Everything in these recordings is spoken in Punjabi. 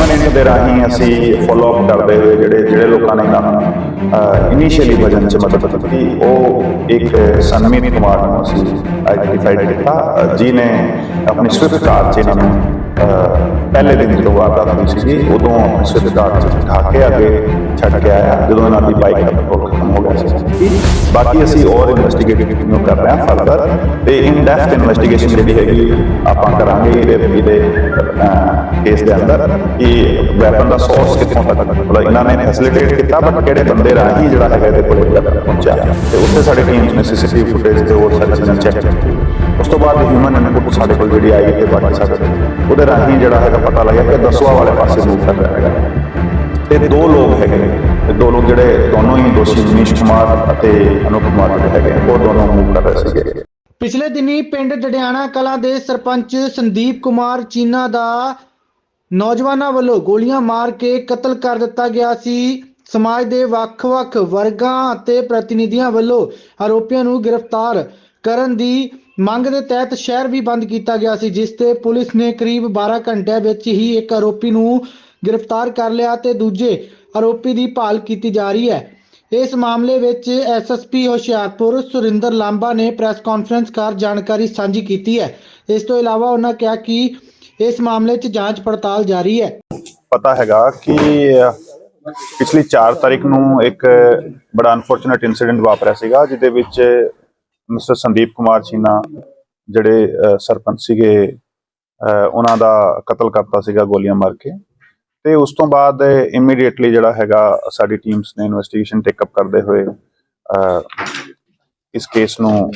ਹਿਊਮਨ ਦੇ ਰਾਹੀਂ ਅਸੀਂ ਫੋਲੋ ਅਪ ਕਰਦੇ ਹੋਏ ਜਿਹੜੇ ਜਿਹੜੇ ਲੋਕਾਂ ਨੇ ਇਹਨਾਂ ਇਨੀਸ਼ੀਅਲੀ ਵਜਨ ਚ ਮਦਦ ਕੀਤੀ, ਉਹ ਇੱਕ ਸਨਮੀਤ ਕੁਮਾਰ ਨੂੰ ਅਸੀਂ ਆਈਡੈਂਟੀਫਾਈ ਕੀਤਾ, ਅਹ ਜਿਹਨੇ ਆਪਣੀ ਸਵਿਫਟ ਕਾਰ 'ਚ ਇਹਨਾਂ ਨੂੰ ਪਹਿਲੇ ਦਿਨ ਜਦੋਂ ਵਾਰਦਾਤ ਹੋਈ ਸੀਗੀ। ਉਦੋਂ ਆਪਣੀ ਸਵਿਫਟ ਕਾਰ 'ਚ ਬਿਠਾ ਕੇ ਅੱਗੇ ਛੱਡ ਕੇ ਆਇਆ। ਜਦੋਂ ਇਹਨਾਂ ਦੀ ਬਾਈਕ ਦਾ ਪੈਟਰੋਲ ਖਤਮ ਹੋ ਗਿਆ ਸੀ। ਬਾਕੀ ਅਸੀਂ ਹੋਰ ਇਨਵੈਸਟੀਗੇਟ ਨੂੰ ਕਰ ਰਹੇ ਹਾਂ ਫਰਦਰ ਤੇ ਇਨ ਡੈਪਥ ਇਨਵੈਸਟੀਗੇਸ਼ਨ ਜਿਹੜੀ ਹੈਗੀ, ਆਪਾਂ ਕਰਾਂਗੇ ਇਹਦੇ ਇਹਦੇ ਕੇਸ ਦੇ ਅੰਦਰ ਕਿ ਵੈਪਨ ਦਾ ਸੋਰਸ ਕਿੱਥੋਂ ਤੱਕ ਮਤਲਬ ਇਹਨਾਂ ਨੇ ਫੈਸਿਲਿਟੇਟ ਕੀਤਾ ਬਟ ਕਿਹੜੇ ਬੰਦੇ ਰਾਹੀਂ ਜਿਹੜਾ ਹੈਗਾ ਇਹਦੇ ਕੋਲ weapon ਪਹੁੰਚਿਆ। ਤੇ ਉੱਥੇ ਸਾਡੇ ਟੀਮਸ ਨੇ ਸੀਸੀਟੀਵੀ ਫੁਟੇਜ ਤੇ ਹੋਰ ਸਾਰੀ ਚੀਜ਼ਾਂ ਚੈੱਕ ਕੀਤੀਆਂ ਉਸ ਤੋਂ ਬਾਅਦ ਹਿਊਮਨ ਇਨਪੁਟ ਸਾਡੇ ਕੋਲ ਜਿਹੜੀ ਆਈ ਤੇ ਬਾਕੀ ਸਾਡੇ ਉਹਦੇ ਰਾਹੀਂ ਜਿਹੜਾ ਹੈਗਾ ਪਤਾ ਲੱਗਿਆ ਕਿ ਦਸਵਾ ਵਾਲੇ ਪਾਸੇ ਮੂਵ ਕਰ ਰਿਹਾ ਹੈਗਾ। ਤੇ ਦੋ ਲੋਕ ਹੈਗੇ ਤੇ ਦੋ ਲੋਕ ਜਿਹੜੇ ਦੋਨੋਂ ਹੀ ਦੋਸ਼ੀ ਮਨੀਸ਼ ਕੁਮਾਰ ਅਤੇ ਅਨੁਪ ਕੁਮਾਰ ਜਿਹੜੇ ਹੈਗੇ ਉਹ ਦੋਨੋਂ ਮੂਵ ਕਰ ਰਹੇ ਸੀਗੇ। ਪਿਛਲੇ ਦਿਨੀ ਪਿੰਡ ਡੜਿਆਣਾ ਕਲਾਂ ਦੇ ਸਰਪੰਚ ਸੰਦੀਪ ਕੁਮਾਰ ਚੀਨਾ ਦਾ ਨੌਜਵਾਨਾਂ ਵੱਲੋਂ ਗੋਲੀਆਂ ਮਾਰ ਕੇ ਕਤਲ ਕਰ ਦਿੱਤਾ ਗਿਆ ਸੀ। ਸਮਾਜ ਦੇ ਵੱਖ-ਵੱਖ ਵਰਗਾਂ ਅਤੇ ਪ੍ਰਤੀਨਿਧੀਆਂ ਵੱਲੋਂ ਆਰੋਪੀਆਂ ਨੂੰ ਗ੍ਰਿਫਤਾਰ ਕਰਨ ਦੀ ਮੰਗ ਦੇ ਤਹਿਤ ਸ਼ਹਿਰ ਵੀ ਬੰਦ ਕੀਤਾ ਗਿਆ ਸੀ, ਜਿਸ ਤੇ ਪੁਲਿਸ ਨੇ ਕਰੀਬ 12 ਘੰਟਿਆਂ ਵਿੱਚ ਹੀ ਇੱਕ ਆਰੋਪੀ ਨੂੰ ਗ੍ਰਿਫਤਾਰ ਕਰ ਲਿਆ ਤੇ ਦੂਜੇ ਆਰੋਪੀ ਦੀ ਭਾਲ ਕੀਤੀ ਜਾ ਰਹੀ ਹੈ। ਇਸ ਮਾਮਲੇ ਵਿੱਚ ਐਸਐਸਪੀ ਹੁਸ਼ਿਆਰਪੁਰ ਸੁਰਿੰਦਰ ਲਾਂਬਾ ਨੇ ਪ੍ਰੈਸ ਕਾਨਫਰੰਸ ਕਰ ਜਾਣਕਾਰੀ ਸਾਂਝੀ ਕੀਤੀ ਹੈ। ਇਸ ਤੋਂ ਇਲਾਵਾ ਉਹਨਾਂ ਕਿਹਾ ਕਿ ਇਸ ਮਾਮਲੇ 'ਚ ਜਾਂਚ ਪੜਤਾਲ ਜਾਰੀ ਹੈ। ਪਤਾ ਹੈਗਾ ਕਿ ਪਿਛਲੀ 4 ਤਾਰੀਖ ਨੂੰ ਇੱਕ ਬੜਾ ਅਨਫੋਰਚੂਨੇਟ ਇਨਸੀਡੈਂਟ ਵਾਪਰਿਆ ਸੀਗਾ, ਜਿਹਦੇ ਵਿੱਚ ਮਿਸਟਰ ਸੰਦੀਪ ਕੁਮਾਰ ਛੀਨਾ ਜਿਹੜੇ ਸਰਪੰਚ ਸੀਗੇ ਉਹਨਾਂ ਦਾ ਕਤਲ ਕਰਤਾ ਸੀਗਾ ਗੋਲੀਆਂ ਮਾਰ ਕੇ। ਤੇ ਉਸ ਤੋਂ ਬਾਅਦ ਇਮੀਡੀਏਟਲੀ ਜਿਹੜਾ ਹੈਗਾ ਸਾਡੀ ਟੀਮਸ ਨੇ ਇਨਵੈਸਟੀਗੇਸ਼ਨ ਟੇਕ ਅਪ ਕਰਦੇ ਹੋਏ ਇਸ ਕੇਸ ਨੂੰ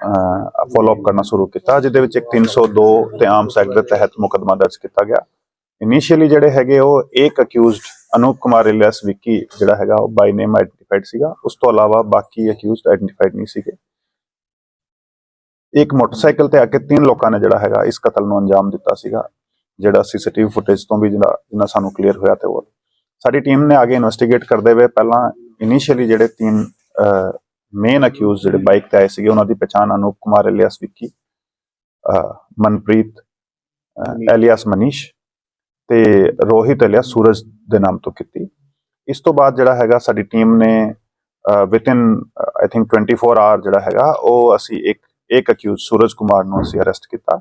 ਫਾਲੋ ਅਪ ਕਰਨਾ ਸ਼ੁਰੂ ਕੀਤਾ, ਜਿਹਦੇ ਵਿੱਚ ਇੱਕ 302 ਤੇ ਆਮ ਸੈਕਟ ਦੇ ਤਹਿਤ ਮੁਕੱਦਮਾ ਦਰਜ ਕੀਤਾ ਗਿਆ। ਇਨੀਸ਼ੀਅਲੀ ਜਿਹੜੇ ਹੈਗੇ ਉਹ ਇੱਕ ਅਕਿਊਜ਼ਡ ਅਨੂਪ ਕੁਮਾਰ ਇਲੀਅਸ ਵਿੱਕੀ ਜਿਹੜਾ ਹੈਗਾ, ਉਹ ਬਾਈ ਨੇਮ ਆਈਡੈਂਟੀਫਾਈਡ ਸੀਗਾ। ਉਸ ਤੋਂ ਇਲਾਵਾ ਬਾਕੀ ਅਕਿਊਜ਼ਡ ਆਈਡੈਂਟੀਫਾਈਡ ਨਹੀਂ ਸੀਗੇ। ਇੱਕ ਮੋਟਰਸਾਈਕਲ ਤੇ ਆ ਕੇ ਤਿੰਨ ਲੋਕਾਂ ਨੇ ਜਿਹੜਾ ਹੈਗਾ ਇਸ ਕਤਲ ਨੂੰ ਅੰਜਾਮ ਦਿੱਤਾ ਸੀਗਾ, ਜਿਹੜਾ ਸੀਸੀਟੀਵੀ ਫੁਟੇਜ ਤੋਂ ਵੀ ਜਿਹੜਾ ਜਿਹੜਾ ਸਾਨੂੰ ਕਲੀਅਰ ਹੋਇਆ ਤੇ ਉਹ ਸਾਡੀ ਟੀਮ ਨੇ ਅੱਗੇ ਇਨਵੈਸਟੀਗੇਟ ਕਰਦੇ ਹੋਏ ਪਹਿਲਾਂ ਇਨੀਸ਼ੀਅਲੀ ਜਿਹੜੇ ਤਿੰਨ ਮੇਨ ਅਕਿਊਜ਼ ਜਿਹੜੇ ਬਾਈਕ ਤੇ ਆਏ ਸੀਗੇ, ਉਹਨਾਂ ਦੀ ਪਛਾਣ ਅਨੂਪ ਕੁਮਾਰ ਇਲੀਅਸ ਵਿੱਕੀ ਮਨਪ੍ਰੀਤ ਐਲੀਅਸ ਮਨੀਸ਼ ਤੇ ਰੋਹਿਤ ਇਲੀਅਸ ਸੂਰਜ ਦੇ ਨਾਮ ਤੋਂ ਕੀਤੀ। ਇਸ ਤੋਂ ਬਾਅਦ ਜਿਹੜਾ ਹੈਗਾ ਸਾਡੀ ਟੀਮ ਨੇ ਵਿਦਿਨ ਆਈ ਥਿੰਕ 24 ਆਵਰ ਜਿਹੜਾ ਹੈਗਾ, ਉਹ ਅਸੀਂ ਇੱਕ ਇੱਕ ਅਕਿਊਜ਼ ਸੂਰਜ ਕੁਮਾਰ ਨੂੰ ਅਸੀਂ ਅਰੈਸਟ ਕੀਤਾ।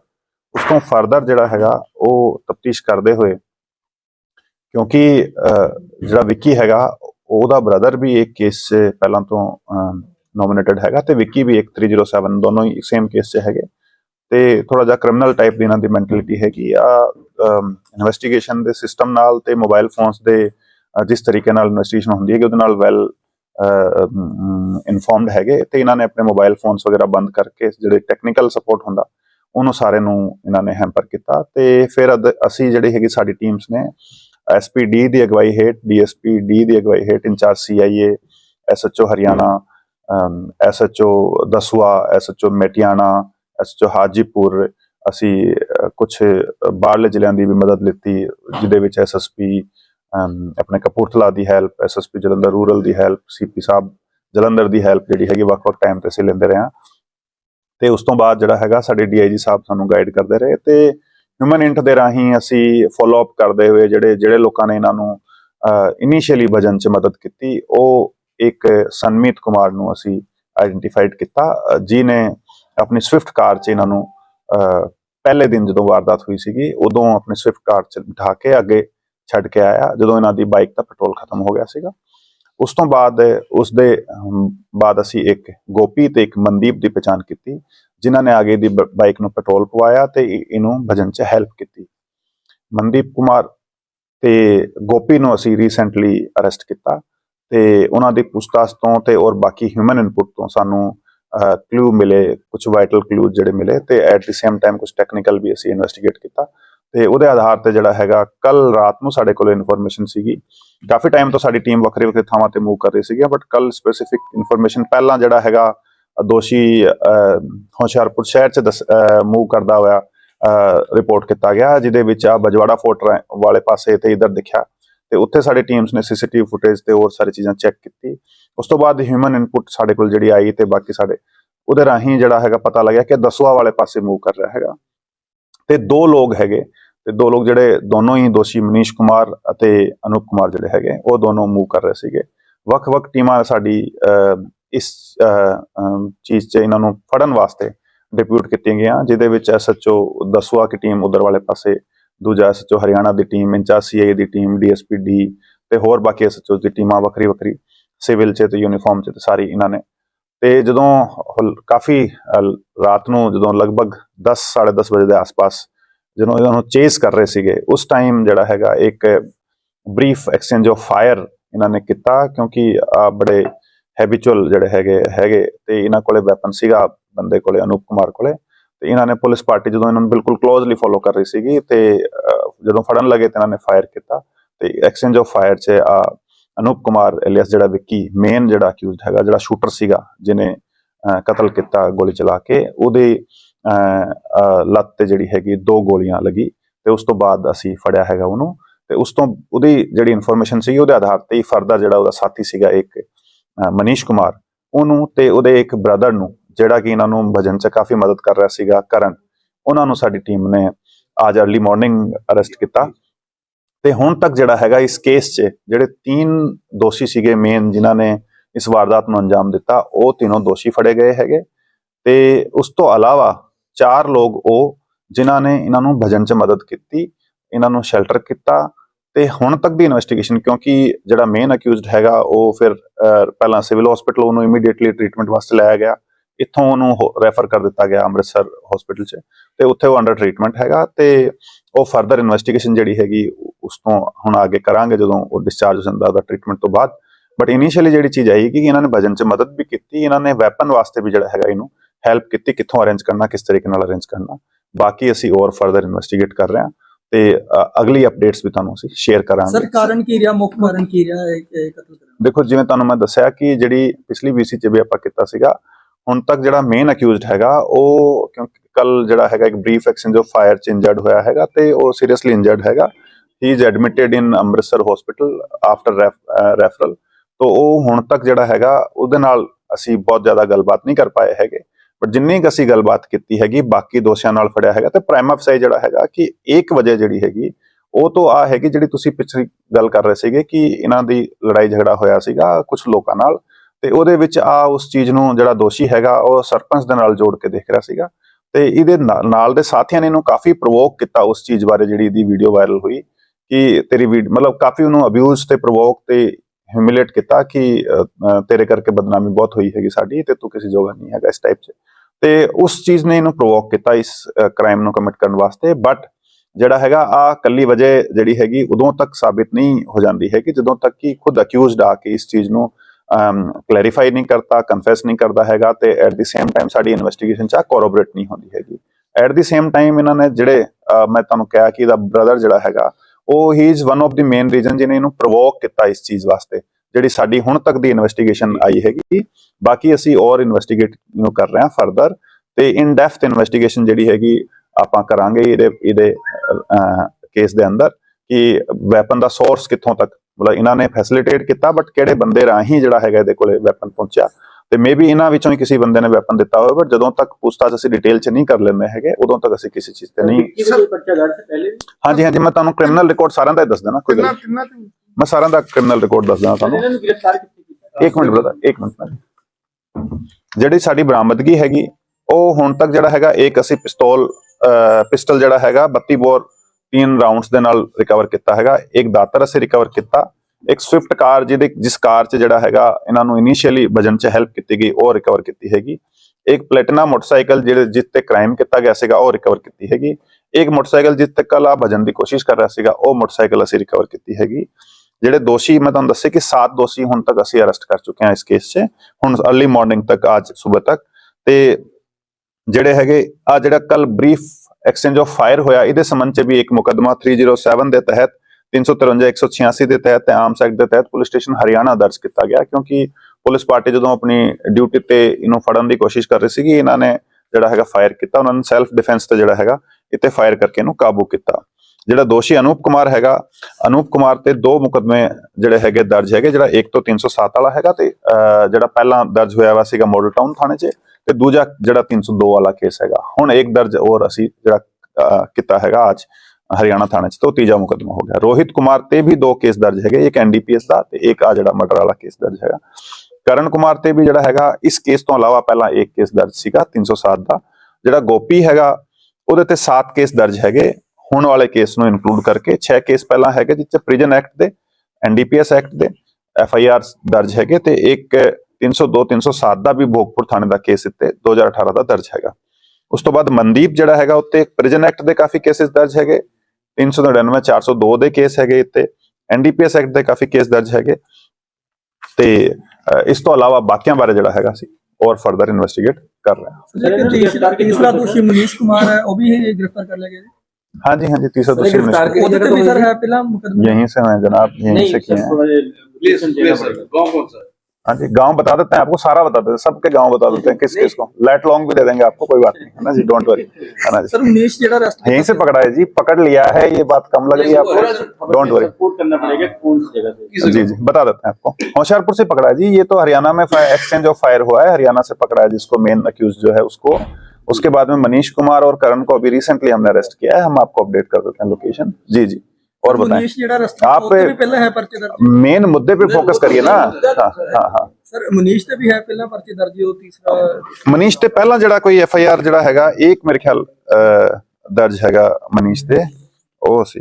ਉਸ ਤੋਂ ਫਰਦਰ ਜਿਹੜਾ ਹੈਗਾ, ਉਹ ਤਫਤੀਸ਼ ਕਰਦੇ ਹੋਏ ਕਿਉਂਕਿ ਜਿਹੜਾ ਵਿੱਕੀ ਹੈਗਾ, ਉਹਦਾ ਬ੍ਰਦਰ ਵੀ ਇੱਕ ਕੇਸ 'ਚ ਪਹਿਲਾਂ ਤੋਂ ਨੋਮੀਨੇਟਡ ਹੈਗਾ ਤੇ ਵਿੱਕੀ ਵੀ ਇੱਕ 307 ਦੋਨੋਂ ਹੀ ਸੇਮ ਕੇਸ 'ਚ ਹੈਗੇ। ਤੇ ਥੋੜਾ ਜਿਹਾ ਕ੍ਰਿਮੀਨਲ ਟਾਈਪ ਦੀ ਇਹਨਾਂ ਦੀ ਮੈਂਟੈਲਿਟੀ ਹੈਗੀ ਆ ਇਨਵੈਸਟੀਗੇਸ਼ਨ ਦੇ ਸਿਸਟਮ ਨਾਲ ਤੇ ਮੋਬਾਈਲ ਫੋਨਸ ਦੇ ਜਿਸ ਤਰੀਕੇ ਨਾਲ ਇਨਵੈਸਟੀਗੇਸ਼ਨ ਹੁੰਦੀ ਹੈ ਕਿ ਉਹਦੇ ਨਾਲ ਵੈਲ ਇਨਫਾਰਮਡ ਹੈਗੇ ਤੇ ਇਹਨਾਂ ਨੇ ਆਪਣੇ ਮੋਬਾਈਲ ਫੋਨਸ ਵਗੈਰਾ ਬੰਦ ਕਰਕੇ ਜਿਹੜੇ ਟੈਕਨੀਕਲ ਸਪੋਰਟ ਹੁੰਦਾ, ਉਹਨੂੰ ਸਾਰੇ ਨੂੰ ਇਹਨਾਂ ਨੇ ਹੈਂਪਰ ਕੀਤਾ ਤੇ ਫਿਰ ਅਦ- ਅਸੀਂ ਜਿਹੜੀ ਹੈਗੀ ਸਾਡੀ ਟੀਮਸ ਨੇ ਐਸਪੀਡੀ ਦੀ ਅਗਵਾਈ ਹੇਠ ਡੀਐਸਪੀ ਡੀ ਦੀ ਅਗਵਾਈ ਹੇਠ incharge CIA SHO Hariana SHO Dasuya SHO Metiana SHO Hajipur, ਅਸੀਂ ਕੁਝ ਬਾਹਰਲੇ ਜ਼ਿਲ੍ਹਿਆਂ ਦੀ ਵੀ ਮਦਦ ਲਿੱਤੀ, ਜਿਹਦੇ ਵਿੱਚ ਐਸਐਸਪੀ ਆਪਣੇ ਕਪੂਰਥਲਾ ਦੀ ਹੈਲਪ ਐਸਐਸਪੀ ਜਲੰਧਰ ਰੂਰਲ ਦੀ ਹੈਲਪ ਸੀਪੀ ਸਾਹਿਬ ਜਲੰਧਰ ਦੀ ਹੈਲਪ ਜਿਹੜੀ ਹੈਗੀ ਵੱਖ-ਵੱਖ ਟਾਈਮ ਤੇ ਅਸੀਂ ਲੈਂਦੇ ਰਹੇ ਹਾਂ। ਤੇ ਉਸ ਤੋਂ ਬਾਅਦ ਜਿਹੜਾ ਹੈਗਾ, ਸਾਡੇ ਡੀਆਈਜੀ ਸਾਹਿਬ ਸਾਨੂੰ ਗਾਈਡ ਕਰਦੇ ਰਹੇ ਤੇ ਹਿਊਮਨ ਇੰਟ ਦੇ ਰਾਹੀਂ ਅਸੀਂ ਫਾਲੋ ਅਪ ਕਰਦੇ ਹੋਏ ਜਿਹੜੇ ਜਿਹੜੇ ਲੋਕਾਂ ਨੇ ਇਹਨਾਂ ਨੂੰ ਇਨੀਸ਼ੀਅਲੀ ਵਜਨ ਚ ਮਦਦ ਕੀਤੀ, ਉਹ ਇੱਕ ਸਨਮੀਤ ਕੁਮਾਰ ਨੂੰ ਅਸੀਂ ਆਇਡੈਂਟੀਫਾਈਡ ਕੀਤਾ, ਅਹ ਜਿਹਨੇ ਆਪਣੀ ਸਵਿਫਟ ਕਾਰ 'ਚ ਇਹਨਾਂ ਨੂੰ ਪਹਿਲੇ ਦਿਨ ਜਦੋਂ ਵਾਰਦਾਤ ਹੋਈ ਸੀਗੀ, ਉਦੋਂ ਆਪਣੀ ਸਵਿਫਟ ਕਾਰ 'ਚ ਬਿਠਾ ਕੇ ਅੱਗੇ ਛੱਡ ਕੇ ਆਇਆ। ਜਦੋਂ ਇਹਨਾਂ ਦੀ ਬਾਈਕ ਦਾ ਪੈਟਰੋਲ ਖਤਮ ਹੋ ਗਿਆ ਸੀਗਾ, ਉਸ ਤੋਂ ਬਾਅਦ, ਉਸ ਦੇ ਬਾਅਦ ਅਸੀਂ ਇੱਕ ਗੋਪੀ ਤੇ ਇੱਕ ਮਨਦੀਪ ਦੀ ਪਛਾਣ ਕੀਤੀ, ਜਿਨ੍ਹਾਂ ਨੇ ਅੱਗੇ ਦੀ ਬ- ਬਾਈਕ ਨੂੰ ਪੈਟਰੋਲ ਪਵਾਇਆ ਤੇ ਇਹਨੂੰ ਭਜਨ 'ਚ ਹੈਲਪ ਕੀਤੀ। ਮਨਦੀਪ ਕੁਮਾਰ ਤੇ ਗੋਪੀ ਨੂੰ ਅਸੀਂ ਰੀਸੈਂਟਲੀ ਅਰੈਸਟ ਕੀਤਾ ਤੇ ਉਹਨਾਂ ਦੀ ਪੁੱਛਤਾਛ ਤੋਂ ਤੇ ਔਰ ਬਾਕੀ ਹਿਊਮਨ ਇਨਪੁਟ ਤੋਂ ਸਾਨੂੰ ਕਲੂ ਮਿਲੇ ਕੁਝ ਵਾਈਟਲ ਕਲੂ ਜਿਹੜੇ ਮਿਲੇ ਤੇ ਐਟ ਦੀ ਸੇਮ ਟਾਈਮ ਕੁਝ ਟੈਕਨੀਕਲ ਵੀ ਅਸੀਂ ਇਨਵੈਸਟੀਗੇਟ ਕੀਤਾ। ਤੇ ਉਹਦੇ ਆਧਾਰ ਤੇ ਜਿਹੜਾ ਹੈਗਾ ਕੱਲ ਰਾਤ ਨੂੰ ਸਾਡੇ ਕੋਲ ਇਨਫੋਰਮੇਸ਼ਨ ਸੀਗੀ। ਕਾਫੀ ਟਾਈਮ ਤੋਂ ਸਾਡੀ ਟੀਮ ਵੱਖਰੇ ਵੱਖਰੇ ਥਾਵਾਂ ਤੇ ਮੂਵ ਕਰ ਰਹੀ ਸੀਗੀ ਬਟ ਕੱਲ ਸਪੈਸੀਫਿਕ ਇਨਫੋਰਮੇਸ਼ਨ ਪਹਿਲਾਂ ਜਿਹੜਾ ਹੈਗਾ ਦੋਸ਼ੀ ਅ, ਹੁਸ਼ਿਆਰਪੁਰ ਸ਼ਹਿਰ ਚ ਮੂਵ ਕਰਦਾ ਹੋਇਆ ਰਿਪੋਰਟ ਕੀਤਾ ਗਿਆ ਜਿਹਦੇ ਵਿੱਚ ਆ ਬਜਵਾੜਾ ਫੋਰਟ ਵਾਲੇ ਪਾਸੇ ਤੇ ਇਧਰ ਦਿਖਿਆ। ਤੇ ਉੱਥੇ ਸਾਡੀ ਟੀਮਸ ਨੇ ਸੀਸੀਟੀਵੀ ਫੁਟੇਜ ਤੇ ਹੋਰ ਸਾਰੀ ਚੀਜ਼ਾਂ ਚੈੱਕ ਕੀਤੀ। ਉਸ ਤੋਂ ਬਾਅਦ ਹਿਊਮਨ ਇਨਪੁਟ ਸਾਡੇ ਕੋਲ ਜਿਹੜੀ ਆਈ ਤੇ ਬਾਕੀ ਸਾਡੇ ਉਹਦੇ ਰਾਹੀਂ ਜਿਹੜਾ ਹੈਗਾ ਪਤਾ ਲੱਗਿਆ ਕਿ ਦਸਵਾ ਵਾਲੇ ਪਾਸੇ ਮੂਵ ਕਰ ਰਿਹਾ ਹੈਗਾ। ਤੇ ਦੋ ਲੋਕ ਹੈਗੇ ਤੇ ਦੋ ਲੋਕ ਜਿਹੜੇ ਦੋਨੋਂ ਹੀ ਦੋਸ਼ੀ ਮਨੀਸ਼ ਕੁਮਾਰ ਅਤੇ ਅਨੂਪ ਕੁਮਾਰ ਜਿਹੜੇ ਹੈਗੇ, ਉਹ ਦੋਨੋਂ ਮੂਵ ਕਰ ਰਹੇ ਸੀਗੇ। ਵੱਖ-ਵੱਖ ਟੀਮਾਂ ਸਾਡੀ ਇਸ ਚੀਜ਼ 'ਚ ਇਹਨਾਂ ਨੂੰ ਫੜਨ ਵਾਸਤੇ ਡਿਪਿਊਟ ਕੀਤੀਆਂ ਗਈਆਂ, ਜਿਹਦੇ ਵਿੱਚ ਐਸਐਚਓ ਦਸੂਆ ਦੀ ਟੀਮ ਉਧਰ ਵਾਲੇ ਪਾਸੇ, ਦੂਜਾ ਐਸਐਚਓ ਹਰਿਆਣਾ ਦੀ ਟੀਮ, ਇੰਚਾਰਜ ਸੀਆਈ ਦੀ ਟੀਮ ਡੀਐਸਪੀ ਡੀ ਤੇ ਹੋਰ ਬਾਕੀ ਐਸਐਚਓ ਦੀ ਟੀਮਾਂ ਵੱਖਰੀ ਵੱਖਰੀ ਸਿਵਲ 'ਚ ਤੇ ਯੂਨੀਫਾਰਮ 'ਚ ਤੇ ਸਾਰੀ ਇਹਨਾਂ ਨੇ। ਤੇ ਜਦੋਂ ਕਾਫੀ ਰਾਤ ਨੂੰ ਜਦੋਂ ਲਗਭਗ 10 10:30 ਵਜੇ ਦੇ ਆਸ-ਪਾਸ ਜਦੋਂ ਇਹਨਾਂ ਨੂੰ ਚੇਸ ਕਰ ਰਹੇ ਸੀਗੇ ਉਸ ਟਾਈਮ ਜਿਹੜਾ ਹੈਗਾ ਇੱਕ ਬਰੀਫ ਐਕਸਚੇਂਜ ਆਫ ਫਾਇਰ ਇਹਨਾਂ ਨੇ ਕੀਤਾ ਕਿਉਂਕਿ ਬੜੇ ਹੈਬਿਚੁਅਲ ਜਿਹੜੇ ਹੈਗੇ ਹੈਗੇ ਤੇ ਇਹਨਾਂ ਕੋਲੇ ਵੈਪਨ ਸੀਗਾ ਬੰਦੇ ਕੋਲੇ ਅਨੂਪ ਕੁਮਾਰ ਕੋਲੇ ਤੇ ਇਹਨਾਂ ਨੇ ਪੁਲਿਸ ਪਾਰਟੀ ਜਦੋਂ ਇਹਨਾਂ ਨੂੰ ਬਿਲਕੁਲ ਕਲੋਜ਼ਲੀ ਫੋਲੋ ਕਰ ਰਹੀ ਸੀਗੀ ਤੇ ਜਦੋਂ ਫੜਨ ਲੱਗੇ ਤੇ ਇਹਨਾਂ ਨੇ ਫਾਇਰ ਕੀਤਾ ਤੇ ਐਕਸਚੇਂਜ ਆਫ ਫਾਇਰ 'ਚ ਆ ਅਨੂਪ ਕੁਮਾਰ ਐਲੀਅਸ ਜਿਹੜਾ ਵਿੱਕੀ ਮੇਨ ਜਿਹੜਾ ਅਕਿਊਜ਼ਡ ਹੈਗਾ ਜਿਹੜਾ ਸ਼ੂਟਰ ਸੀਗਾ ਜਿਨੇ ਅਹ, ਕਤਲ ਕੀਤਾ ਗੋਲੀ ਚਲਾ ਕੇ ਉਹਦੇ ਲੱਤ ਤੇ ਜਿਹੜੀ ਹੈਗੀ ਦੋ ਗੋਲੀਆਂ ਲੱਗੀ ਤੇ ਉਸ ਤੋਂ ਬਾਅਦ ਅਸੀਂ ਫੜਿਆ ਹੈਗਾ ਉਹਨੂੰ ਤੇ ਉਸ ਤੋਂ ਉਹਦੀ ਜਿਹੜੀ ਇਨਫੋਰਮੇਸ਼ਨ ਸੀ ਉਹਦੇ ਆਧਾਰ ਤੇ ਹੀ ਫਰਦਰ ਜਿਹੜਾ ਉਹਦਾ ਸਾਥੀ ਸੀਗਾ ਇੱਕ ਮਨੀਸ਼ ਕੁਮਾਰ, ਉਹਨੂੰ ਤੇ ਉਹਦੇ ਇੱਕ ਬ੍ਰਦਰ ਨੂੰ, ਜਿਹੜਾ ਕਿ ਇਹਨਾਂ ਨੂੰ ਭਜਨ ਚ ਕਾਫੀ ਮਦਦ ਕਰ ਰਿਹਾ ਸੀਗਾ, ਕਰਨ। ਉਹਨਾਂ ਨੂੰ ਸਾਡੀ ਟੀਮ ਨੇ ਅੱਜ अर्ਲੀ ਮਾਰਨਿੰਗ ਅਰੈਸਟ ਕੀਤਾ ਤੇ ਹੁਣ ਤੱਕ ਜਿਹੜਾ ਹੈਗਾ ਇਸ ਕੇਸ 'ਚ ਜਿਹੜੇ ਤਿੰਨ ਦੋਸ਼ੀ ਸੀਗੇ ਮੇਨ ਜਿਨ੍ਹਾਂ ਨੇ ਇਸ ਵਾਰਦਾਤ ਨੂੰ ਅੰਜਾਮ ਦਿੱਤਾ, ਉਹ ਤਿੰਨੋਂ ਦੋਸ਼ੀ ਫੜੇ ਗਏ ਹੈਗੇ ਤੇ ਉਸ ਤੋਂ ਇਲਾਵਾ ਚਾਰ ਲੋਕ ਉਹ ਜਿਨ੍ਹਾਂ ਨੇ ਇਹਨਾਂ ਨੂੰ ਭਜਨ 'ਚ ਮਦਦ ਕੀਤੀ, ਇਹਨਾਂ ਨੂੰ ਸ਼ੈਲਟਰ ਕੀਤਾ ਤੇ ਹੁਣ ਤੱਕ ਦੀ ਇਨਵੈਸਟੀਗੇਸ਼ਨ ਕਿਉਂਕਿ ਜਿਹੜਾ ਮੇਨ ਅਕਿਊਜ਼ਡ ਹੈਗਾ ਉਹ ਫਿਰ ਪਹਿਲਾਂ ਸਿਵਲ ਹਸਪੀਟਲ ਉਹਨੂੰ ਇਮੀਡੀਏਟਲੀ ਟ੍ਰੀਟਮੈਂਟ ਵਾਸਤੇ ਲਾਇਆ ਗਿਆ। ਇੱਥੋਂ ਉਹਨੂੰ ਰੈਫਰ ਕਰ ਦਿੱਤਾ ਗਿਆ ਅੰਮ੍ਰਿਤਸਰ ਹਸਪੀਟਲ 'ਚ ਤੇ ਉੱਥੇ ਉਹ ਅੰਡਰ ਟ੍ਰੀਟਮੈਂਟ ਹੈਗਾ ਤੇ ਉਹ ਫਰਦਰ ਇਨਵੈਸਟੀਗੇਸ਼ਨ ਜਿਹੜੀ ਹੈਗੀ ਉਸ ਤੋਂ ਹੁਣ ਅੱਗੇ ਕਰਾਂਗੇ ਜਦੋਂ ਉਹ ਡਿਸਚਾਰਜ ਹੋ ਜਾਂਦਾ ਟ੍ਰੀਟਮੈਂਟ ਤੋਂ ਬਾਅਦ। ਬਟ ਇਨੀਸ਼ੀਅਲੀ ਜਿਹੜੀ ਚੀਜ਼ ਆਈ ਕਿ ਇਹਨਾਂ ਨੇ ਭਜਨ 'ਚ ਮਦਦ ਵੀ ਕੀਤੀ, ਇਹਨਾਂ ਨੇ ਵੈਪਨ ਵਾਸਤੇ ਵੀ ਜਿਹੜਾ ਹੈਗਾ ਇਹਨੂੰ ਹੈਲਪ ਕੀਤੀ ਕਿੱਥੋਂ ਅਰੇਂਜ ਕਰਨਾ ਕਿਸ ਤਰੀਕੇ ਨਾਲ ਅਰੇਂਜ ਕਰਨਾ। ਬਾਕੀ ਅਸੀਂ ਹੋਰ ਫਰਦਰ ਇਨਵੈਸਟੀਗੇਟ ਕਰ ਰਹੇ ਹਾਂ ਤੇ ਅਗਲੀ ਅਪਡੇਟਸ ਵੀ ਤੁਹਾਨੂੰ ਅਸੀਂ ਸ਼ੇਅਰ ਕਰਾਂਗੇ। ਸਰ ਕਾਰਨ ਕੀ ਰਿਹਾ? ਮੁੱਖ ਕਾਰਨ ਕੀ ਰਿਹਾ ਕਤਲ ਦਾ? ਦੇਖੋ ਜਿਵੇਂ ਤੁਹਾਨੂੰ ਮੈਂ ਦੱਸਿਆ ਕਿ ਜਿਹੜੀ ਪਿਛਲੀ ਵੀਸੀ ਚ ਵੀ ਆਪਾਂ ਕੀਤਾ ਸੀਗਾ ਹੁਣ ਤੱਕ ਜਿਹੜਾ ਮੇਨ ਅਕਿਊਜ਼ਡ ਹੈਗਾ ਉਹ ਕਿਉਂਕਿ ਕੱਲ ਜਿਹੜਾ ਹੈਗਾ ਇੱਕ ਬਰੀਫ ਐਕਸਚੇਂਜ ਆਫ ਫਾਇਰ ਚ ਇੰਜਰਡ ਹੋਇਆ ਹੈਗਾ ਤੇ ਉਹ ਸੀਰੀਅਸਲੀ ਇੰਜਰਡ ਹੈਗਾ। He is admitted in Amritsar hospital after referral ਤੋਂ ਉਹ ਹੁਣ ਤੱਕ ਜਿਹੜਾ ਹੈਗਾ ਉਹਦੇ ਨਾਲ ਅਸੀਂ ਬਹੁਤ ਜ਼ਿਆਦਾ ਗੱਲਬਾਤ ਨਹੀਂ ਕਰ ਪਾਏ ਹੈਗੇ। ਬਟ ਜਿੰਨੀ ਕੁ ਅਸੀਂ ਗੱਲਬਾਤ ਕੀਤੀ ਹੈਗੀ, ਬਾਕੀ ਦੋਸ਼ੀਆਂ ਨਾਲ ਫੜਿਆ ਹੈਗਾ ਤੇ ਪ੍ਰਾਈਮ ਅਫਸਾਈ ਜਿਹੜਾ ਹੈਗਾ ਕਿ 1 ਵਜੇ ਜਿਹੜੀ ਹੈਗੀ, ਉਹ ਤੋਂ ਆ ਹੈਗੀ ਜਿਹੜੀ ਤੁਸੀਂ ਪਿਛਲੀ ਗੱਲ ਕਰ ਰਹੇ ਸੀਗੇ ਕਿ ਇਹਨਾਂ ਦੀ ਲੜਾਈ ਝਗੜਾ ਹੋਇਆ ਸੀਗਾ ਕੁਝ ਲੋਕਾਂ ਨਾਲ ਤੇ ਉਹਦੇ ਵਿੱਚ ਆ ਉਸ ਚੀਜ਼ ਨੂੰ ਜਿਹੜਾ ਦੋਸ਼ੀ ਹੈਗਾ, ਉਹ ਸਰਪੰਚ ਦੇ ਨਾਲ ਜੋੜ ਕੇ ਦੇਖ ਰਿਹਾ ਸੀਗਾ ਤੇ ਇਹਦੇ ਨਾਲ ਨਾਲ ਦੇ ਸਾਥੀਆਂ ਨੇ ਇਹਨੂੰ ਕਾਫੀ ਪ੍ਰੋਵੋਕ ਕੀਤਾ ਉਸ ਚੀਜ਼ ਬਾਰੇ ਜਿਹੜੀ ਇਹਦੀ ਵੀਡੀਓ ਵਾਇਰਲ ਹੋਈ ਕਿ ਤੇਰੀ ਮਤਲਬ ਕਾਫੀ ਉਹਨੂੰ ਅਬਿਊਜ਼ ਤੇ ਪ੍ਰੋਵੋਕ ਤੇ ਹਿਊਮਿਲੇਟ ਕੀਤਾ ਕਿ ਤੇਰੇ ਕਰਕੇ ਬਦਨਾਮੀ ਬਹੁਤ ਹੋਈ ਹੈਗੀ ਸਾਡੀ ਤੇ ਤੂੰ ਕਿਸੇ ਜੋਗਾ ਨਹੀਂ ਹੈਗਾ ਇਸ ਟਾਈਪ 'ਚ। ਤੇ ਉਸ ਚੀਜ਼ ਨੇ ਇਹਨੂੰ ਪ੍ਰੋਵੋਕ ਕੀਤਾ ਇਸ ਕ੍ਰਾਈਮ ਨੂੰ ਕਮਿਟ ਕਰਨ ਵਾਸਤੇ ਬਟ ਜਿਹੜਾ ਹੈਗਾ ਆ ਕੱਲੀ ਵਜ੍ਹਾ ਜਿਹੜੀ ਹੈਗੀ ਉਦੋਂ ਤੱਕ ਸਾਬਿਤ ਨਹੀਂ ਹੋ ਜਾਂਦੀ ਹੈ ਕਿ ਜਦੋਂ ਤੱਕ ਕਿ ਖੁਦ ਅਕਿਊਜ਼ਡ ਆ ਕੇ ਇਸ ਚੀਜ਼ ਨੂੰ ਕਲੈਰੀਫਾਈ ਨਹੀਂ ਕਰਤਾ ਕਨਫੈਸ ਨਹੀਂ ਕਰਦਾ ਹੈਗਾ ਤੇ ਐਟ ਦੀ ਸੇਮ ਟਾਈਮ ਸਾਡੀ ਇਨਵੈਸਟੀਗੇਸ਼ਨ ਚ ਕੋਰੋਬਰੇਟ ਨਹੀਂ ਹੁੰਦੀ ਹੈਗੀ। ਐਟ ਦੀ ਸੇਮ ਟਾਈਮ ਇਹਨਾਂ ਨੇ ਜਿਹੜੇ ਮੈਂ ਤੁਹਾਨੂੰ ਕਿਹਾ ਕਿ ਇਹਦਾ ਬ੍ਰਦਰ ਜਿਹੜਾ ਹੈਗਾ ਉਹ he is one of the main reason ਜਿਹਨੇ ਇਹਨੂੰ ਪ੍ਰੋਵੋਕ ਕੀਤਾ ਇਸ ਚੀਜ਼ ਵਾਸਤੇ, ਜਿਹੜੀ ਸਾਡੀ ਹੁਣ ਤੱਕ ਦੀ ਇਨਵੈਸਟੀਗੇਸ਼ਨ ਆਈ ਹੈਗੀ। ਬਾਕੀ ਅਸੀਂ ਔਰ ਇਨਵੈਸਟੀਗੇਟ ਨੂੰ ਕਰ ਰਹੇ ਹਾਂ ਫਰਦਰ ਤੇ ਇਨ ਡੈਪਥ ਇਨਵੈਸਟੀਗੇਸ਼ਨ ਜਿਹੜੀ ਹੈਗੀ ਆਪਾਂ ਕਰਾਂਗੇ ਇਹਦੇ ਇਹਦੇ ਕੇਸ ਦੇ ਅੰਦਰ ਕਿ ਵੈਪਨ ਦਾ ਸੋਰਸ ਕਿੱਥੋਂ ਤੱਕ, ਮਤਲਬ ਇਹਨਾਂ ਨੇ ਫੈਸਿਲਿਟੇਟ ਕੀਤਾ ਬਟ ਕਿਹੜੇ ਬੰਦੇ ਰਾਹੀਂ ਜਿਹੜਾ ਹੈਗਾ ਇਹਦੇ ਕੋਲੇ ਵੈਪਨ ਪਹੁੰਚਿਆ ਤੇ ਮੇਬੀ ਇਹਨਾਂ ਵਿੱਚੋਂ ਹੀ ਕਿਸੇ ਬੰਦੇ ਨੇ ਵੈਪਨ ਦਿੱਤਾ ਹੋਵੇ ਬਟ ਜਦੋਂ ਤੱਕ ਪੁੱਛਤਾਛ ਅਸੀਂ ਡਿਟੇਲ ਚ ਨਹੀਂ ਕਰ ਲੈਂਦੇ ਹੈਗੇ ਉਦੋਂ ਤੱਕ ਅਸੀਂ ਕਿਸੇ ਚੀਜ਼ ਤੇ ਨਹੀਂ ਹਾਂਜੀ ਹਾਂਜੀ ਮੈਂ ਤੁਹਾਨੂੰ ਕ੍ਰਿਮੀਨਲ ਰਿਕਾਰਡ ਸਾਰਿਆਂ ਦਾ ਹੀ ਦੱਸ ਦੇਣਾ ਕੋਈ ਗੱਲ ਨਹੀਂ। ਮੈਂ ਸਾਰਿਆਂ ਦਾ ਕ੍ਰਿਮੀਨਲ ਰਿਕਾਰਡ ਦੱਸ ਦੇਣਾ ਤੁਹਾਨੂੰ। ਇੱਕ ਮਿੰਟ ਬ੍ਰਦਰ ਇੱਕ ਮਿੰਟ ਮੈਂ ਜਿਹੜੀ ਸਾਡੀ ਬਰਾਮਦਗੀ ਹੈਗੀ ਉਹ ਹੁਣ ਤੱਕ ਜਿਹੜਾ ਹੈਗਾ ਇੱਕ ਅਸੀਂ ਪਿਸਤੌਲ ਪਿਸਟਲ ਜਿਹੜਾ ਹੈਗਾ 32 ਬੋਰ ਤਿੰਨ ਰਾਉਂਡਸ ਦੇ ਨਾਲ ਰਿਕਵਰ ਕੀਤਾ ਹੈਗਾ। ਇੱਕ ਦਾਤਰ ਅਸੀਂ ਰਿਕਵਰ ਕੀਤਾ। ਇੱਕ ਸਵਿਫਟ ਕਾਰ ਜਿਹਦੇ ਜਿਸ ਕਾਰ 'ਚ ਜਿਹੜਾ ਹੈਗਾ, ਇਹਨਾਂ ਨੂੰ ਇਨੀਸ਼ੀਅਲੀ ਵਜਨ 'ਚ ਹੈਲਪ ਕੀਤੀ ਗਈ, ਉਹ ਰਿਕਵਰ ਕੀਤੀ ਹੈਗੀ। ਇੱਕ ਪਲੈਟੀਨਾ ਮੋਟਰਸਾਈਕਲ ਜਿਹੜੇ ਜਿਸ ਤੇ ਕ੍ਰਾਈਮ ਕੀਤਾ ਗਿਆ ਸੀਗਾ, ਉਹ ਰਿਕਵਰ ਕੀਤੀ ਹੈਗੀ। ਇੱਕ ਮੋਟਰਸਾਈਕਲ ਜਿਸ ਤੇ ਕਲਾ ਭਜਨ ਦੀ ਕੋਸ਼ਿਸ਼ ਕਰ ਰਿਹਾ ਸੀਗਾ, ਉਹ ਮੋਟਰਸਾਈਕਲ ਅਸੀਂ ਰਿਕਵਰ ਕੀਤੀ ਹੈਗੀ। ਜਿਹੜੇ ਦੋਸ਼ੀ, ਮੈਂ ਤੁਹਾਨੂੰ ਦੱਸਿਆ ਕਿ 7 ਦੋਸ਼ੀ ਹੁਣ ਤੱਕ ਅਸੀਂ ਅਰੈਸਟ ਕਰ ਚੁੱਕੇ ਹਾਂ ਇਸ ਕੇਸ 'ਚ। ਹੁਣ अर्ਲੀ ਮਾਰਨਿੰਗ ਤੱਕ, ਅੱਜ ਸਵੇਰ ਤੱਕ। ਤੇ ਜਿਹੜੇ ਹੈਗੇ, ਆ ਜਿਹੜਾ ਕੱਲ ਬਰੀਫ ਐਕਸਚੇਂਜ ਆਫ ਫਾਇਰ ਹੋਇਆ, ਇਹਦੇ ਸੰਬੰਧ 'ਚ ਵੀ ਇੱਕ ਮੁਕੱਦਮਾ 307 ਦੇ ਤਹਿਤ 353 186 ਦੇ ਤਹਿਤ ਤੇ ਐਕਟ ਦੇ ਤਹਿਤ ਪੁਲਿਸ ਸਟੇਸ਼ਨ ਹਰਿਆਣਾ ਦਰਜ ਕੀਤਾ ਗਿਆ ਕਿਉਂਕਿ ਪੁਲਿਸ ਪਾਰਟੀ ਜਦੋਂ ਆਪਣੀ ਡਿਊਟੀ ਤੇ ਇਹਨੂੰ ਫੜਨ ਦੀ ਕੋਸ਼ਿਸ਼ ਕਰ ਰਹੀ ਸੀਗੀ ਇਹਨਾਂ ਨੇ ਜਿਹੜਾ ਹੈਗਾ ਫਾਇਰ ਕੀਤਾ ਉਹਨਾਂ ਨੇ ਸੈਲਫ ਡਿਫੈਂਸ ਤੇ ਜਿਹੜਾ ਹੈਗਾ ਇੱਥੇ ਫਾਇਰ ਕਰਕੇ ਇਹਨੂੰ ਕਾਬੂ ਕੀਤਾ। ਜਿਹੜਾ ਦੋਸ਼ੀ ਅਨੂਪ ਕੁਮਾਰ ਹੈਗਾ ਅਨੂਪ ਕੁਮਾਰ ਤੇ ਦੋ ਮੁਕਦਮੇ ਜਿਹੜੇ ਹੈਗੇ ਦਰਜ ਹੈਗੇ ਜਿਹੜਾ ਇੱਕ ਤੋਂ 307 ਵਾਲਾ ਹੈਗਾ ਤੇ ਅਹ, ਜਿਹੜਾ ਪਹਿਲਾਂ ਦਰਜ ਹੋਇਆ ਵਾ ਸੀਗਾ ਮਾਡਲ ਟਾਊਨ ਥਾਣੇ 'ਚ ਤੇ ਦੂਜਾ ਜਿਹੜਾ 302 ਵਾਲਾ ਕੇਸ ਹੈਗਾ। ਹੁਣ ਇੱਕ ਦਰਜ ਹੋਰ ਅਸੀਂ ਜਿਹੜਾ ਕੀਤਾ ਹੈਗਾ ਅੱਜ। ਹਰਿਆਣਾ ਥਾਣੇ 'ਚ ਤੇ ਉਹ ਤੀਜਾ ਮੁਕੱਦਮਾ ਹੋ ਗਿਆ। ਰੋਹਿਤ ਕੁਮਾਰ ਤੇ ਵੀ ਦੋ ਕੇਸ ਦਰਜ ਹੈਗੇ, ਇੱਕ ਐਨਡੀਪੀਐਸ ਦਾ ਤੇ ਇੱਕ ਆ ਜਿਹੜਾ ਮਰਡਰ ਵਾਲਾ ਕੇਸ ਦਰਜ ਹੈਗਾ। ਕਰਨ ਕੁਮਾਰ ਤੇ ਵੀ ਜਿਹੜਾ ਹੈਗਾ, ਇਸ ਕੇਸ ਤੋਂ ਇਲਾਵਾ ਪਹਿਲਾਂ ਇੱਕ ਕੇਸ ਦਰਜ ਸੀਗਾ 307 ਦਾ, ਜਿਹੜਾ ਗੋਪੀ ਹੈਗਾ, ਉਹਦੇ ਤੇ 7 ਕੇਸ ਦਰਜ ਹੈਗੇ। ਹੁਣ ਵਾਲੇ ਕੇਸ ਨੂੰ ਇਨਕਲੂਡ ਕਰਕੇ 6 ਕੇਸ ਪਹਿਲਾਂ ਹੈਗੇ, ਜਿਸ ਪ੍ਰਿਜ਼ਨ ਐਕਟ ਦੇ ਐਨਡੀਪੀਐਸ ਐਕਟ ਦੇ, ਐਫ ਆਈ ਆਰ ਦਰਜ ਹੈਗੇ ਤੇ ਇੱਕ 302 307 ਦਾ ਵੀ ਭੋਗਪੁਰ ਥਾਣੇ ਦਾ ਕੇਸ ਇੱਥੇ 2018 ਦਾ ਦਰਜ ਹੈਗਾ। ਉਸ ਤੋਂ ਬਾਅਦ ਮਨਦੀਪ ਜਿਹੜਾ ਹੈਗਾ ਉੱਤੇ ਪ੍ਰਿਜ਼ਨ ਐਕਟ ਦੇ ਕਾਫੀ ਕੇਸਿਸ ਦਰਜ ਹੈਗੇ। 399 402 ਦੇ ਕੇਸ ਹੈਗੇ ਇੱਥੇ ਐਨਡੀਪੀਐਸ ਐਕਟ ਦੇ ਕਾਫੀ ਕੇਸ ਦਰਜ ਹੈਗੇ ਤੇ ਅ, ਇਸ ਤੋਂ ਇਲਾਵਾ ਬਾਕੀਆਂ ਬਾਰੇ ਜਿਹੜਾ ਹੈਗਾ ਸੀ ਔਰ ਫਰਦਰ ਇਨਵੈਸਟੀਗੇਟ ਕਰ ਰਹੇ ਹਾਂ ਜਿਹੜਾ ਤੀਸਰਾ ਤੀਸਰਾ ਦੋਸ਼ੀ ਮਨੀਸ਼ ਕੁਮਾਰ ਹੈ ਉਹ ਵੀ ਗ੍ਰਿਫਤਾਰ ਕਰ ਲਿਆ ਗਿਆ ਜੀ ਹਾਂਜੀ ਹਾਂਜੀ तीसरा सर, दोषी गिरफ्तार मिस्टर- ਉਹਦੇ ਤੇ ਵੀ ਸਰ ਹੈ ਪਹਿਲਾਂ ਮੁਕਦਮਾ यहीं से हैं जनाब यहीं से किए हैं हाँ जी गाँव बता देते हैं आपको सारा बता देते हैं सबके गाँव बता देते हैं किस किस को। लेट लॉन्ग भी दे देंगे आपको कोई बात नहीं है ना जी डोंट वरी है ना जी। सर रास्ता यहीं से पकड़ा है जी पकड़ लिया है ये बात कम लग रही है आपको। डोंट वरी करना पड़ेगा कौन सी जगह जी जी बता देते हैं आपको। होशियारपुर से पकड़ा है जी ये तो हरियाणा में एक्सचेंज ऑफ़ फायर हुआ है हरियाणा से पकड़ा है जिसको मेन अक्यूज जो है उसको। उसके बाद में मनीष कुमार और करण को अभी रिसेंटली हमने अरेस्ट किया है हम आपको अपडेट कर देते हैं लोकेशन जी जी। और बताएं ਮਨੀਸ਼ ਜਿਹੜਾ ਅਰੈਸਟ आप- ਉਹ ਤੇ ਵੀ ਪਹਿਲਾਂ ਹੈ ਪਰਚੇ ਦਰਜ मेन मुद्दे पे फोकस करिए ना हाँ हाँ हाँ ਸਰ ਮਨੀਸ਼ ਤੇ ਵੀ ਹੈ ਪਹਿਲਾਂ ਪਰਚੇ ਦਰਜ ਉਹ ਤੀਸਰਾ ਮਨੀਸ਼ ਤੇ ਪਹਿਲਾਂ ਜਿਹੜਾ ਕੋਈ ਐਫ ਆਈ ਆਰ ਜਿਹੜਾ ਹੈਗਾ ਇੱਕ ਮੇਰੇ ਖਿਆਲ ਅਹ, ਦਰਜ ਹੈਗਾ ਮਨੀਸ਼ ਤੇ ਉਹ ਸੀ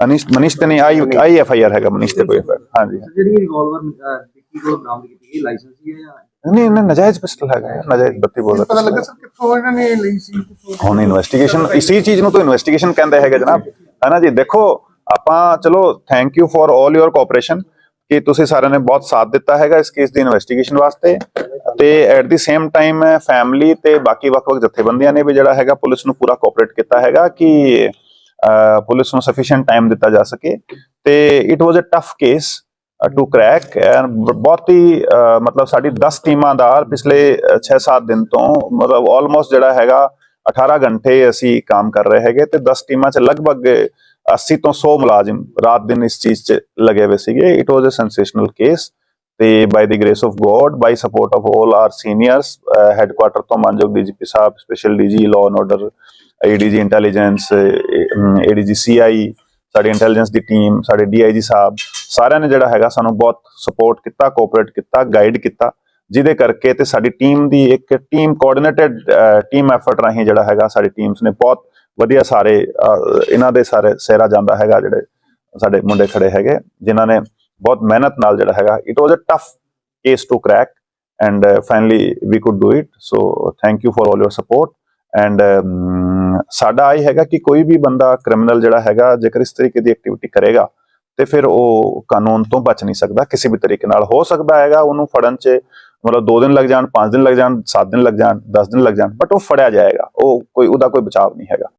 ਅਨੀਸ਼ ਮਨੀਸ਼ ਤੇ ਨਹੀਂ ਆਈ ਆਈ ਐਫ ਆਈ ਆਰ ਹੈਗਾ ਮਨੀਸ਼ ਤੇ ਕੋਈ FIR ਹਾਂਜੀ ਜਿਹੜੀ ਰਿਵਾਲਵਰ ਵਿੱਕੀ ਕੋਲ ਬਰਾਮਦ ਕੀਤੀ ਗਈ ਲਾਇਸੈਂਸ ਹੀ ਹੈ ਜਾਂ ਨਹੀਂ ਨਹੀਂ ਨਜਾਇਜ਼ ਪਿਸਟਲ ਹੈਗਾ ਯਾਰ, ਨਜਾਇਜ਼ 32 ਬੋਲ ਪਤਾ ਲੱਗਾ ਸਰ ਕਿੱਥੋਂ ਇਹਨਾਂ ਨੇ ਲਈ ਸੀ ਕਿੱਥੋਂ ਹੁਣ ਇਨਵੈਸਟੀਗੇਸ਼ਨ ਇਸੀ ਚੀਜ਼ ਨੂੰ ਤਾਂ ਇਨਵੈਸਟੀਗੇਸ਼ਨ ਕਹਿੰਦੇ ਹੈਗੇ ਜਨਾਬ ਹੈ ਨਾ ਜੀ? ਦੇਖੋ, ਆਪਾਂ ਚਲੋ thank you for 올 your cooperation ਕਿ ਤੁਸੀਂ ਸਾਰਿਆਂ ਨੇ ਬਹੁਤ ਸਾਥ ਦਿੱਤਾ ਹੈਗਾ ਇਸ ਕੇਸ ਦੀ ਇਨਵੈਸਟੀਗੇਸ਼ਨ ਵਾਸਤੇ ਤੇ at the same time family ਤੇ ਬਾਕੀ ਵੱਖ-ਵੱਖ ਜਥੇਬੰਦੀਆਂ ਨੇ ਵੀ ਜਿਹੜਾ ਹੈਗਾ ਪੁਲਿਸ ਨੂੰ ਪੂਰਾ ਕੋਆਪਰੇਟ ਕੀਤਾ ਹੈਗਾ ਕਿ ਪੁਲਿਸ ਨੂੰ ਸਫੀਸ਼ੀਐਂਟ ਟਾਈਮ ਦਿੱਤਾ ਜਾ ਸਕੇ ਤੇ it was a tough case to crack ਬਹੁਤ ਹੀ ਮਤਲਬ ਸਾਡੀ 10 ਟੀਮਾਂ ਦਾ ਪਿਛਲੇ 6-7 ਦਿਨ ਤੋਂ ਮਤਲਬ ਆਲਮੋਸਟ ਜਿਹੜਾ ਹੈਗਾ 18 ਘੰਟੇ ਅਸੀਂ ਕੰਮ ਕਰ ਰਹੇ ਹੈਗੇ ਤੇ 10 ਟੀਮਾਂ ਚ ਲਗਭਗ 80 ਤੋਂ 100 ਮੁਲਾਜ਼ਮ ਰਾਤ ਦਿਨ ਇਸ ਚੀਜ਼ 'ਚ ਲੱਗੇ ਹੋਏ ਸੀਗੇ। It was a sensational case ਤੇ by the grace of God by support of all our seniors headquarter ਤੋਂ ਮਾਨਯੋਗ DGP Sahib special DG law and order ADG intelligence ADG CI ਸਾਡੀ ਇੰਟੈਲੀਜੈਂਸ ਦੀ ਟੀਮ ਸਾਡੇ ਡੀਆਈਜੀ ਸਾਹਿਬ, ਸਾਰਿਆਂ ਨੇ ਜਿਹੜਾ ਹੈਗਾ ਸਾਨੂੰ ਬਹੁਤ ਸਪੋਰਟ ਕੀਤਾ ਕੋਆਪਰੇਟ ਕੀਤਾ ਗਾਈਡ ਕੀਤਾ। ਜਿਹਦੇ ਕਰਕੇ ਤੇ ਸਾਡੀ ਟੀਮ ਦੀ ਇੱਕ ਟੀਮ ਕੋਆਰਡੀਨੇਟਡ ਟੀਮ ਐਫਰਟ ਰਾਹੀਂ ਜਿਹੜਾ ਹੈਗਾ ਸਾਡੀ ਟੀਮਸ ਨੇ ਬਹੁਤ ਵਧੀਆ ਸਾਰੇ ਇਹਨਾਂ ਦੇ ਸਾਰੇ ਸਿਹਰਾ ਜਾਂਦਾ ਹੈਗਾ ਜਿਹੜੇ ਸਾਡੇ ਮੁੰਡੇ ਖੜੇ ਹੈਗੇ, ਜਿਨ੍ਹਾਂ ਨੇ ਬਹੁਤ ਮਿਹਨਤ ਨਾਲ ਜਿਹੜਾ ਹੈਗਾ it was a tough case to crack and finally we could do it so thank you for all your support and ਸਾਡਾ ਆਈ ਹੈਗਾ ਕਿ ਕੋਈ ਵੀ ਬੰਦਾ ਕ੍ਰਿਮੀਨਲ ਜਿਹੜਾ ਹੈਗਾ, ਜੇਕਰ ਇਸ ਤਰੀਕੇ ਦੀ ਐਕਟੀਵਿਟੀ ਕਰੇਗਾ, ਤੇ ਫਿਰ ਉਹ ਕਾਨੂੰਨ ਤੋਂ ਬਚ ਨਹੀਂ ਸਕਦਾ, ਕਿਸੇ ਵੀ ਤਰੀਕੇ ਨਾਲ ਹੋ ਸਕਦਾ ਹੈਗਾ, ਉਹਨੂੰ ਫੜਨ 'ਚ ਮਤਲਬ 2 ਦਿਨ ਲੱਗ ਜਾਣ 5 ਦਿਨ ਲੱਗ ਜਾਣ 7 ਦਿਨ ਲੱਗ ਜਾਣ 10 ਦਿਨ ਲੱਗ ਜਾਣ ਬਟ ਉਹ ਫੜਿਆ ਜਾਏਗਾ। ਉਹ ਕੋਈ, ਉਹਦਾ ਕੋਈ ਬਚਾਅ ਨਹੀਂ ਹੈਗਾ।